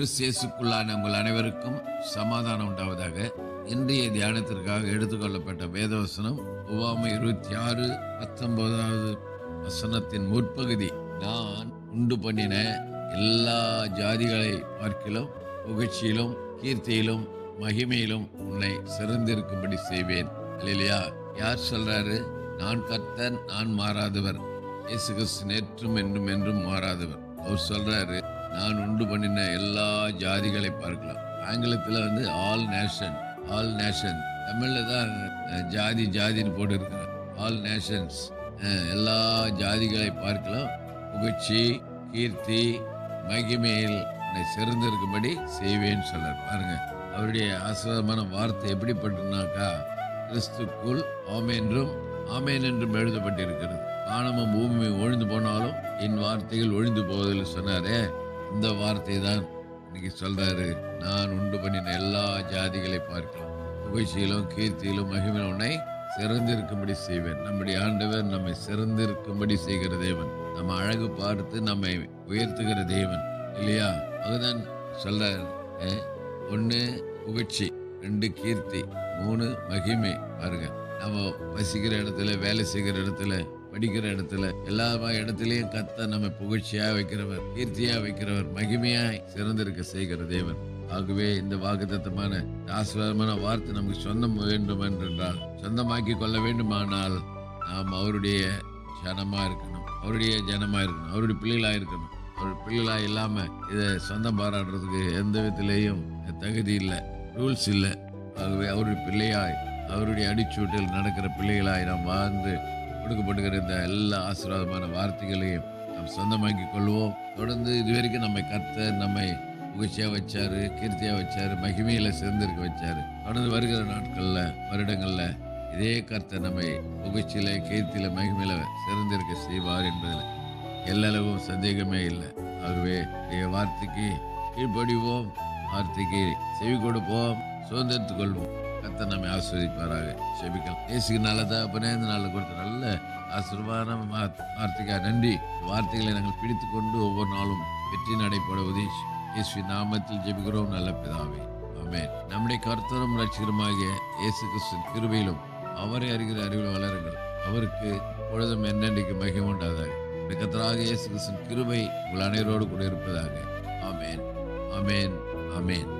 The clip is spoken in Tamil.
கிறிஸ்தியேசுக்குள்ளான உங்கள் அனைவருக்கும் சமாதானம் உண்டாவதாக இன்றைய தியானத்திற்காக எடுத்துக்கொள்ளப்பட்ட வேதவசனம் ஒவ்வாமை இருபத்தி ஆறு பத்தொன்பதாவது வசனத்தின் முற்பகுதி. நான் உண்டு பண்ணின எல்லா ஜாதிகளை பார்க்கிலும் புகழ்ச்சியிலும் கீர்த்தியிலும் மகிமையிலும் உன்னை சிறந்திருக்கும்படி செய்வேன். இல்லையா யார் சொல்றாரு? நான் கர்த்தர் நான் மாறாதவர். இயேசு கிறிஸ்து நேற்றும் என்றும் என்றும் மாறாதவர். அவர் சொல்றாரு நான் உண்டு பண்ணின எல்லா ஜாதிகளை பார்க்கலாம். ஆங்கிலத்தில் வந்து ஆல் நேஷன் ஆல் நேஷன் தமிழில் தான் ஜாதி ஜாதின்னு போட்டு ஆல் நேஷன்ஸ் எல்லா ஜாதிகளை பார்க்கலாம். புகழ்ச்சி கீர்த்தி மகிமையில் உன்னை சிறந்திருக்கும்படி செய்வேன்னு சொன்னார் பாருங்க அவருடைய ஆசிரமான வார்த்தை எப்படிப்பட்டனாக்கா கிறிஸ்துக்குள் ஆமேன்றும் ஆமேன் என்றும் எழுதப்பட்டிருக்கிறது. வானமும் பூமி ஒழிந்து போனாலும் என் வார்த்தைகள் ஒழிந்து போவதில்லை சொன்னாரே. இந்த வார்த்தை தான் இன்னைக்கு சொல்கிறாரு நான் உண்டு பண்ணின எல்லா ஜாதிகளை பார்க்கலாம். புகழ்ச்சியிலும் கீர்த்தியிலும் மகிமையிலும் உன்னை சிறந்திருக்கும்படி செய்வேன். நம்முடைய ஆண்டவர் நம்மை சிறந்திருக்கும்படி செய்கிற தேவன். நம்ம அழகு பார்த்து நம்மை உயர்த்துகிற தேவன். இல்லையா? அதுதான் சொல்றாரு. ஒன்று புகழ்ச்சி ரெண்டு கீர்த்தி மூணு மகிமை. பாருங்க. நம்ம வசிக்கிற இடத்துல வேலை செய்கிற இடத்துல படிக்கிற இடத்துல எல்லா இடத்துலயும் கத்த நம்ம புகழ்ச்சியா வைக்கிறவர் கீர்த்தியா வைக்கிறவர் மகிமையாய் சிறந்திருக்க செய்கிற தேவன். ஆகவே இந்த வாக்குத்தத்தமான ஆசீர்வாதமான வார்த்தை நமக்கு சொந்தம் வேண்டும் என்றால் சொந்தமாக்கி கொள்ள வேண்டுமானால் நாம் அவருடைய ஜனமா இருக்கணும். அவருடைய ஜனமா இருக்கணும். அவருடைய பிள்ளைகளா இருக்கணும். அவர் பிள்ளைகளா இல்லாம இதை சொந்தம் பாராடுறதுக்கு எந்த விதத்திலேயும் தகுதி இல்லை ரூல்ஸ் இல்லை. ஆகவே அவருடைய பிள்ளையாய் அவருடைய அடிச்சூட்டில் நடக்கிற பிள்ளைகளாய் நாம் வாழ்ந்து கொடுக்கப்படுகிற இந்த எல்லா ஆசீர்வாதமான வார்த்தைகளையும் நாம் சொந்தமாக்கி கொள்வோம். தொடர்ந்து இதுவரைக்கும் நம்மை கத்த நம்மை புகழ்ச்சியாக வச்சார் கீர்த்தியாக வச்சார் மகிமையில் சிறந்திருக்க வச்சார். தொடர்ந்து வருகிற நாட்களில் வருடங்களில் இதே கர்த்த நம்மை புகழ்ச்சியில் கீர்த்தியில் மகிமையில் சிறந்திருக்க செய்வார் என்பதில் எல்லளவும் சந்தேகமே இல்லை. ஆகவே என் வார்த்தைக்கு கீழ்ப்படிவோம். வார்த்தைக்கு செவி கொடுப்போம். சுதந்திரத்துக் கொள்வோம். கர்த்தர் நம்மை ஆஸ்வதிப்பாராக செபிக்கலாம் இயேசுக்கு நல்லதா அப்பனே இந்த நாளில் கொடுத்த நல்ல ஆசீர்வாதமான வார்த்தை- வார்த்தைக்காக நன்றி. வார்த்தைகளை நாங்கள் பிடித்து கொண்டு ஒவ்வொரு நாளும் வெற்றி நடைபெற உதவி இயேசு நாமத்தில் ஜெபிக்கிறோம். நல்ல பிதாவே. ஆமே நம்முடைய கர்த்தரும் ரட்சிகருமாகிய இயேசு கிறிஸ்துவின் கிருபையிலும் அவரை அறிகிற அறிவில் வளருங்கள். அவருக்கு பொழுதும் என்னென்றைக்கு மகிமை உண்டாதாக. கத்தராக இயேசு கிறிஸ்துவின் கிருபை உங்கள் அனைவரோடு கூட இருப்பதாக. ஆமேன். ஆமென். ஆமென்.